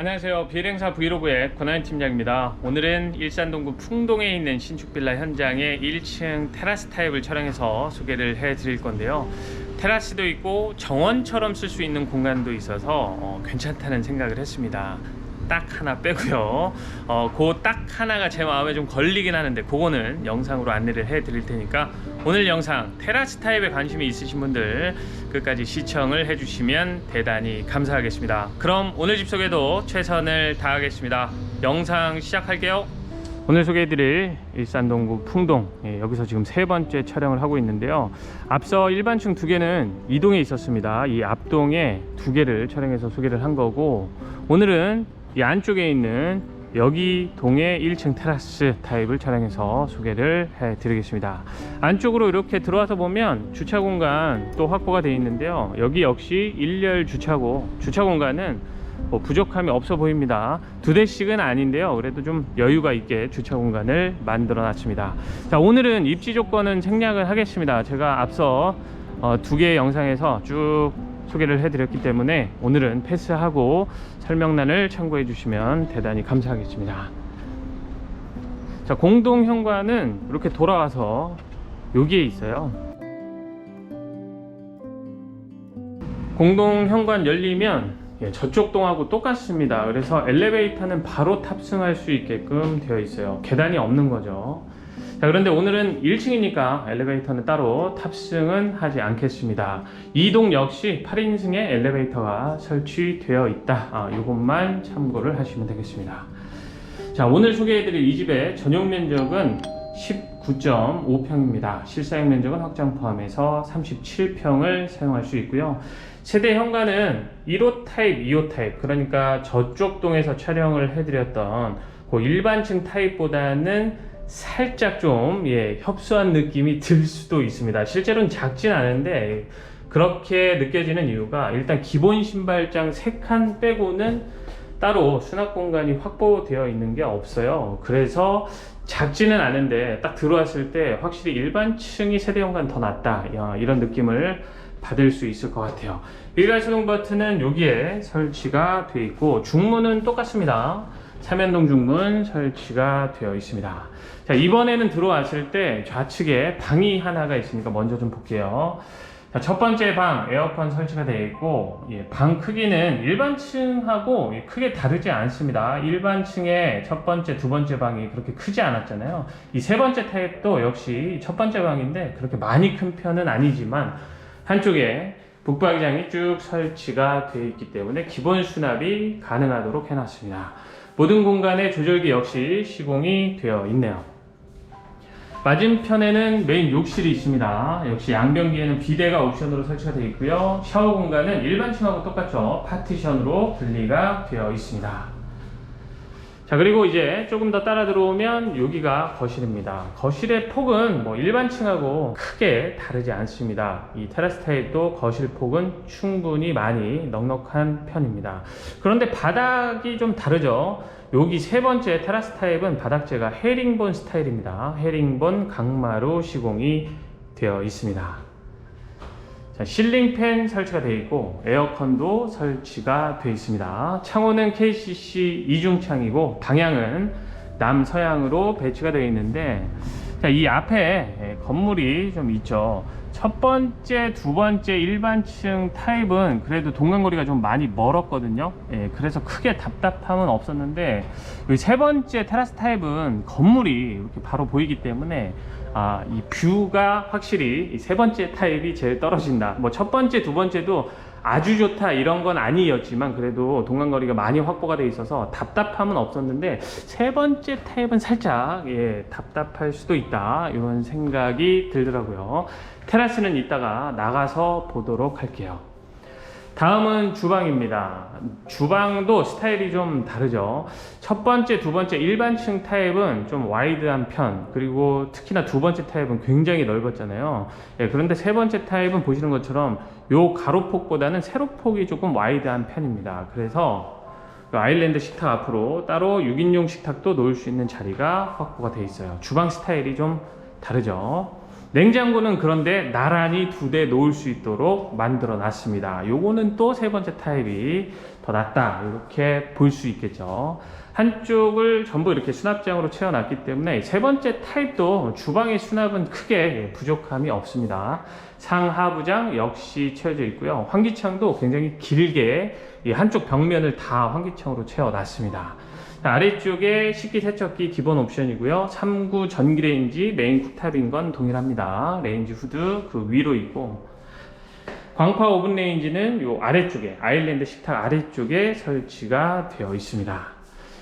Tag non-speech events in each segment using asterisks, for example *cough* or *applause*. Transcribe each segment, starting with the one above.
안녕하세요. 비행사 브이로그의 권한 팀장입니다. 오늘은 일산 동구 풍동에 있는 신축 빌라 현장의 1층 테라스 타입을 촬영해서 소개를 해 드릴 건데요. 테라스도 있고 정원처럼 쓸 수 있는 공간도 있어서 어, 괜찮다는 생각을 했습니다. 딱 하나 빼고요. 어, 그 딱 하나가 제 마음에 좀 걸리긴 하는데 그거는 영상으로 안내를 해 드릴 테니까 오늘 영상 테라스 타입에 관심이 있으신 분들 끝까지 시청을 해 주시면 대단히 감사하겠습니다. 그럼 오늘 집 소개도 최선을 다하겠습니다. 영상 시작할게요. 오늘 소개해드릴 일산동구 풍동 예, 여기서 지금 세 번째 촬영을 하고 있는데요 앞서 일반층 두 개는 이동에 있었습니다 이 앞동에 두 개를 촬영해서 소개를 한 거고 오늘은 이 안쪽에 있는 여기 동의 1층 테라스 타입을 촬영해서 소개를 해 드리겠습니다 안쪽으로 이렇게 들어와서 보면 주차 공간 또 확보가 되어 있는데요 여기 역시 일렬 주차고 주차 공간은 뭐 부족함이 없어 보입니다. 두 대씩은 아닌데요. 그래도 좀 여유가 있게 주차 공간을 만들어 놨습니다. 자, 오늘은 입지 조건은 생략을 하겠습니다. 제가 앞서 어, 두 개의 영상에서 쭉 소개를 해드렸기 때문에 오늘은 패스하고 설명란을 참고해 주시면 대단히 감사하겠습니다. 자, 공동 현관은 이렇게 돌아와서 여기에 있어요. 공동 현관 열리면 예, 저쪽 동하고 똑같습니다. 그래서 엘리베이터는 바로 탑승할 수 있게끔 되어 있어요. 계단이 없는 거죠. 자, 그런데 오늘은 1층이니까 엘리베이터는 따로 탑승은 하지 않겠습니다. 이동 역시 8인승의 엘리베이터가 설치되어 있다. 아, 이것만 참고를 하시면 되겠습니다. 자, 오늘 소개해드릴 이 집의 전용 면적은 19.5평입니다. 실사용 면적은 확장 포함해서 37평을 사용할 수 있고요. 세대 현관은 1호 타입, 2호 타입, 그러니까 저쪽 동에서 촬영을 해드렸던 그 일반층 타입보다는 살짝 좀 예, 협소한 느낌이 들 수도 있습니다. 실제로는 작진 않은데 그렇게 느껴지는 이유가 일단 기본 신발장 3칸 빼고는 따로 수납 공간이 확보되어 있는 게 없어요. 그래서 작지는 않은데 딱 들어왔을 때 확실히 일반층이 세대 현관 더 낫다 야, 이런 느낌을 받을 수 있을 것 같아요. 일괄 소동 버튼은 여기에 설치가 되어 있고 중문은 똑같습니다. 삼연동 중문 설치가 되어 있습니다. 자 이번에는 들어왔을 때 좌측에 방이 하나가 있으니까 먼저 좀 볼게요. 자, 첫 번째 방 에어컨 설치가 되어 있고 예, 방 크기는 일반층하고 예, 크게 다르지 않습니다. 일반층의 첫 번째, 두 번째 방이 그렇게 크지 않았잖아요. 이 세 번째 타입도 역시 첫 번째 방인데 그렇게 많이 큰 편은 아니지만 한쪽에 북박이장이 쭉 설치가 되어 있기 때문에 기본 수납이 가능하도록 해놨습니다. 모든 공간의 조절기 역시 시공이 되어 있네요. 맞은편에는 메인 욕실이 있습니다. 역시 양변기에는 비데가 옵션으로 설치가 되어 있고요. 샤워 공간은 일반 층하고 똑같죠. 파티션으로 분리가 되어 있습니다. 자 그리고 이제 조금 더 따라 들어오면 여기가 거실입니다. 거실의 폭은 뭐 일반 층하고 크게 다르지 않습니다. 이 테라스 타입도 거실 폭은 충분히 많이 넉넉한 편입니다. 그런데 바닥이 좀 다르죠. 여기 세 번째 테라스 타입은 바닥재가 헤링본 스타일입니다. 헤링본 강마루 시공이 되어 있습니다. 자, 실링팬 설치가 되어 있고 에어컨도 설치가 되어 있습니다. 창호는 KCC 이중창이고 방향은 남서향으로 배치가 되어 있는데 자, 이 앞에 예, 건물이 좀 있죠. 첫 번째, 두 번째 일반층 타입은 그래도 동간거리가 좀 많이 멀었거든요. 예, 그래서 크게 답답함은 없었는데 이세 번째 테라스 타입은 건물이 이렇게 바로 보이기 때문에 아, 이 뷰가 확실히 이 세 번째 타입이 제일 떨어진다. 뭐 첫 번째, 두 번째도 아주 좋다 이런 건 아니었지만 그래도 동간거리가 많이 확보가 돼 있어서 답답함은 없었는데 세 번째 타입은 살짝 예, 답답할 수도 있다 이런 생각이 들더라고요. 테라스는 이따가 나가서 보도록 할게요. 다음은 주방입니다. 주방도 스타일이 좀 다르죠. 첫 번째, 두 번째 일반층 타입은 좀 와이드한 편, 그리고 특히나 두 번째 타입은 굉장히 넓었잖아요. 예, 그런데 세 번째 타입은 보시는 것처럼 요 가로폭보다는 세로폭이 조금 와이드한 편입니다. 그래서 그 아일랜드 식탁 앞으로 따로 6인용 식탁도 놓을 수 있는 자리가 확보가 되어 있어요. 주방 스타일이 좀 다르죠. 냉장고는 그런데 나란히 두 대 놓을 수 있도록 만들어 놨습니다. 요거는 또 세 번째 타입이 더 낫다. 이렇게 볼 수 있겠죠. 한쪽을 전부 이렇게 수납장으로 채워놨기 때문에 세 번째 타입도 주방의 수납은 크게 부족함이 없습니다. 상하부장 역시 채워져 있고요. 환기창도 굉장히 길게 이 한쪽 벽면을 다 환기창으로 채워놨습니다. 자, 아래쪽에 식기 세척기 기본 옵션이고요. 3구 전기 레인지 메인 쿡탑인 건 동일합니다. 레인지 후드 그 위로 있고 광파 오븐 레인지는 요 아래쪽에 아일랜드 식탁 아래쪽에 설치가 되어 있습니다.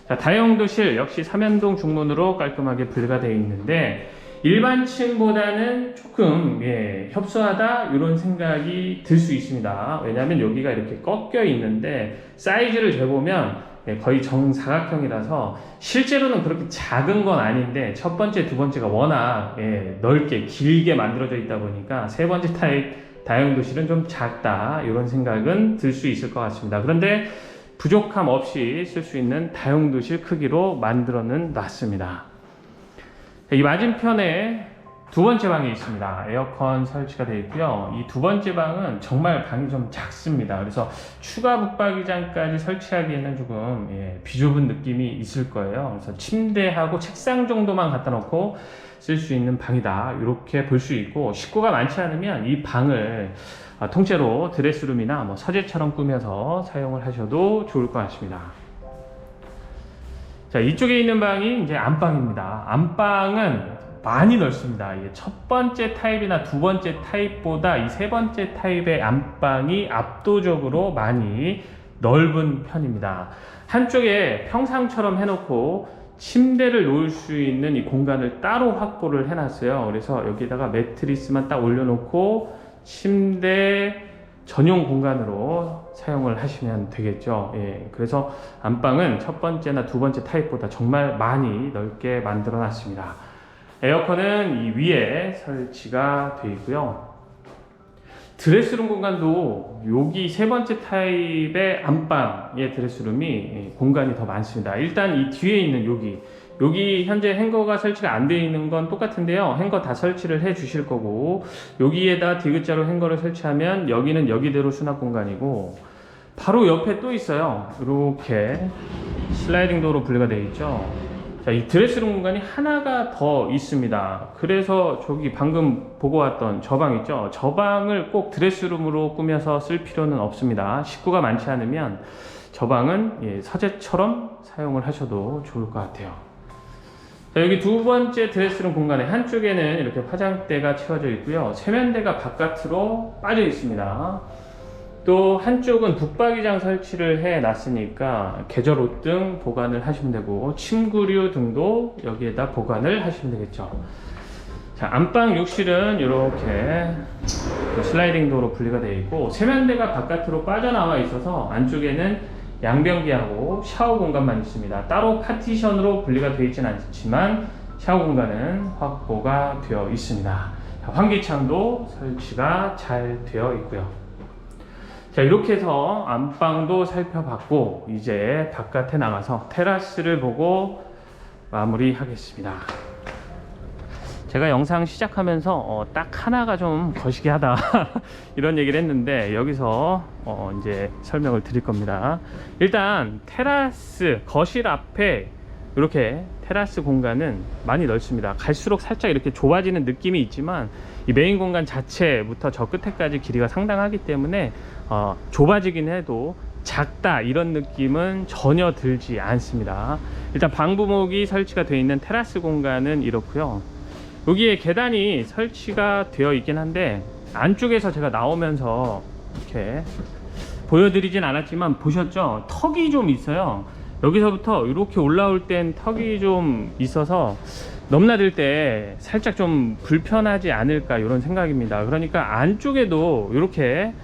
자, 다용도실 역시 삼연동 중문으로 깔끔하게 분리가 되어 있는데 일반층보다는 조금 예, 협소하다 이런 생각이 들 수 있습니다. 왜냐하면 여기가 이렇게 꺾여 있는데 사이즈를 재보면 예, 거의 정사각형이라서 실제로는 그렇게 작은 건 아닌데 첫 번째, 두 번째가 워낙 예, 넓게 길게 만들어져 있다 보니까 세 번째 타입 다용도실은 좀 작다 이런 생각은 들 수 있을 것 같습니다. 그런데 부족함 없이 쓸 수 있는 다용도실 크기로 만들어는 놨습니다. 이 맞은편에 두 번째 방이 있습니다. 에어컨 설치가 되어 있고요. 이 두 번째 방은 정말 방이 좀 작습니다. 그래서 추가 붙박이장까지 설치하기에는 조금 예, 비좁은 느낌이 있을 거예요. 그래서 침대하고 책상 정도만 갖다 놓고 쓸 수 있는 방이다. 이렇게 볼 수 있고 식구가 많지 않으면 이 방을 아, 통째로 드레스룸이나 뭐 서재처럼 꾸며서 사용을 하셔도 좋을 것 같습니다. 자, 이쪽에 있는 방이 이제 안방입니다. 안방은 많이 넓습니다. 첫 번째 타입이나 두 번째 타입보다 이 세 번째 타입의 안방이 압도적으로 많이 넓은 편입니다. 한쪽에 평상처럼 해놓고 침대를 놓을 수 있는 이 공간을 따로 확보를 해놨어요. 그래서 여기다가 매트리스만 딱 올려놓고 침대 전용 공간으로 사용을 하시면 되겠죠. 예, 그래서 안방은 첫 번째나 두 번째 타입보다 정말 많이 넓게 만들어 놨습니다. 에어컨은 이 위에 설치가 되어 있고요. 드레스룸 공간도 여기 세 번째 타입의 안방의 드레스룸이 예, 공간이 더 많습니다. 일단 이 뒤에 있는 여기 여기 현재 행거가 설치가 안 되어 있는 건 똑같은데요. 행거 다 설치를 해 주실 거고 여기에다 디귿자로 행거를 설치하면 여기는 여기대로 수납 공간이고 바로 옆에 또 있어요. 이렇게 슬라이딩 도로 분리가 되어 있죠. 자, 이 드레스룸 공간이 하나가 더 있습니다. 그래서 저기 방금 보고 왔던 저 방 있죠? 저 방을 꼭 드레스룸으로 꾸며서 쓸 필요는 없습니다. 식구가 많지 않으면 저 방은 예, 서재처럼 사용을 하셔도 좋을 것 같아요. 자, 여기 두 번째 드레스룸 공간에 한쪽에는 이렇게 화장대가 채워져 있고요. 세면대가 바깥으로 빠져 있습니다. 또 한쪽은 붙박이장 설치를 해 놨으니까 계절 옷 등 보관을 하시면 되고 침구류 등도 여기에다 보관을 하시면 되겠죠. 자, 안방 욕실은 이렇게 슬라이딩 도로 분리가 되어 있고 세면대가 바깥으로 빠져나와 있어서 안쪽에는 양변기하고 샤워 공간만 있습니다. 따로 파티션으로 분리가 되어 있지는 않지만 샤워 공간은 확보가 되어 있습니다. 자, 환기창도 설치가 잘 되어 있고요. 자 이렇게 해서 안방도 살펴봤고 이제 바깥에 나가서 테라스를 보고 마무리하겠습니다. 제가 영상 시작하면서 어, 딱 하나가 좀 거시기 하다 *laughs* 이런 얘기를 했는데 여기서 어, 이제 설명을 드릴 겁니다. 일단 테라스 거실 앞에 이렇게 테라스 공간은 많이 넓습니다. 갈수록 살짝 이렇게 좁아지는 느낌이 있지만 이 메인 공간 자체부터 저 끝에까지 길이가 상당하기 때문에 어, 좁아지긴 해도 작다 이런 느낌은 전혀 들지 않습니다. 일단 방부목이 설치가 되어 있는 테라스 공간은 이렇고요. 여기에 계단이 설치가 되어 있긴 한데 안쪽에서 제가 나오면서 이렇게 보여드리진 않았지만 보셨죠? 턱이 좀 있어요. 여기서부터 이렇게 올라올 땐 턱이 좀 있어서 넘나들 때 살짝 좀 불편하지 않을까 이런 생각입니다. 그러니까 안쪽에도 이렇게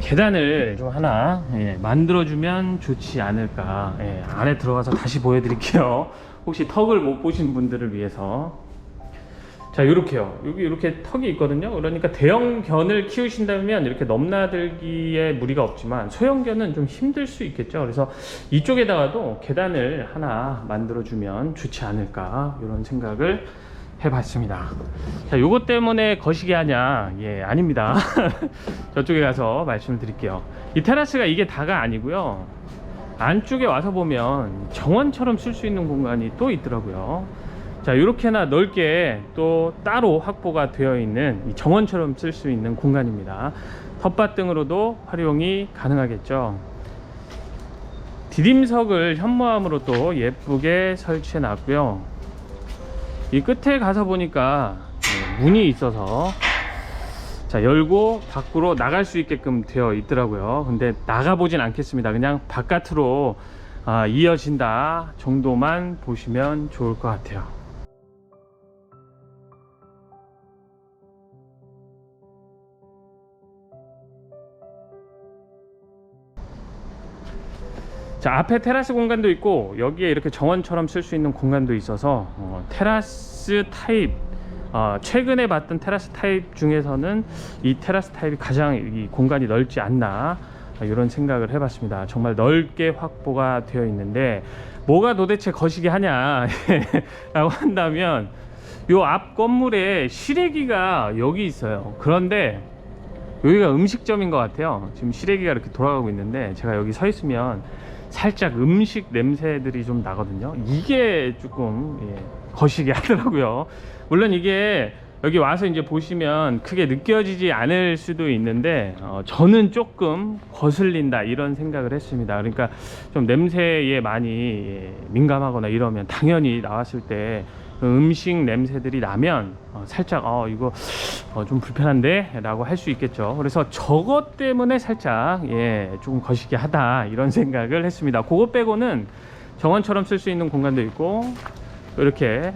계단을 좀 하나 예, 만들어주면 좋지 않을까. 예, 안에 들어가서 다시 보여드릴게요. *laughs* 혹시 턱을 못 보신 분들을 위해서. 자, 이렇게요. 여기 이렇게 턱이 있거든요. 그러니까 대형 견을 키우신다면 이렇게 넘나들기에 무리가 없지만 소형 견은 좀 힘들 수 있겠죠. 그래서 이쪽에다가도 계단을 하나 만들어 주면 좋지 않을까 이런 생각을 해봤습니다. 자, 요것 때문에 거시기 하냐? 예, 아닙니다. *laughs* 저쪽에 가서 말씀을 드릴게요. 이 테라스가 이게 다가 아니고요. 안쪽에 와서 보면 정원처럼 쓸 수 있는 공간이 또 있더라고요. 자, 이렇게나 넓게 또 따로 확보가 되어 있는 이 정원처럼 쓸 수 있는 공간입니다. 텃밭 등으로도 활용이 가능하겠죠. 디딤석을 현무암으로 또 예쁘게 설치해 놨고요. 이 끝에 가서 보니까 네, 문이 있어서 자 열고 밖으로 나갈 수 있게끔 되어 있더라고요. 근데 나가 보진 않겠습니다. 그냥 바깥으로 아, 이어진다 정도만 보시면 좋을 것 같아요 자 앞에 테라스 공간도 있고 여기에 이렇게 정원처럼 쓸 수 있는 공간도 있어서 어, 테라스 타입 어, 최근에 봤던 테라스 타입 중에서는 이 테라스 타입이 가장 이 공간이 넓지 않나 어, 이런 생각을 해봤습니다. 정말 넓게 확보가 되어 있는데 뭐가 도대체 거시기 하냐라고 *laughs* 한다면 요 앞 건물에 시래기가 여기 있어요. 그런데 여기가 음식점인 것 같아요. 지금 시래기가 이렇게 돌아가고 있는데 제가 여기 서 있으면 살짝 음식 냄새들이 좀 나거든요. 이게 조금 예, 거시기 하더라고요. 물론 이게 여기 와서 이제 보시면 크게 느껴지지 않을 수도 있는데 어, 저는 조금 거슬린다 이런 생각을 했습니다. 그러니까 좀 냄새에 많이 예, 민감하거나 이러면 당연히 나왔을 때그 음식 냄새들이 나면 어, 살짝 어 이거 어, 좀 불편한데? 라고 할 수 있겠죠. 그래서 저것 때문에 살짝 예 조금 거시기 하다 이런 생각을 했습니다. 그것 빼고는 정원처럼 쓸 수 있는 공간도 있고 이렇게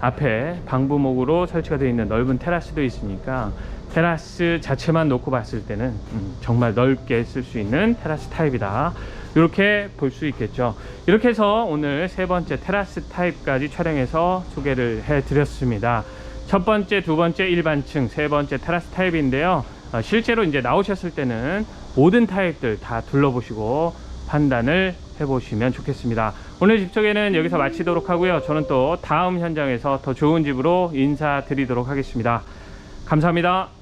앞에 방부목으로 설치가 되어 있는 넓은 테라스도 있으니까 테라스 자체만 놓고 봤을 때는 음, 정말 넓게 쓸 수 있는 테라스 타입이다 이렇게 볼 수 있겠죠 이렇게 해서 오늘 세 번째 테라스 타입까지 촬영해서 소개를 해 드렸습니다 첫 번째 두 번째 일반층 세 번째 테라스 타입인데요 어, 실제로 이제 나오셨을 때는 모든 타입들 다 둘러보시고 판단을 해보시면 좋겠습니다. 오늘 집 소개는 여기서 마치도록 하고요. 저는 또 다음 현장에서 더 좋은 집으로 인사드리도록 하겠습니다. 감사합니다.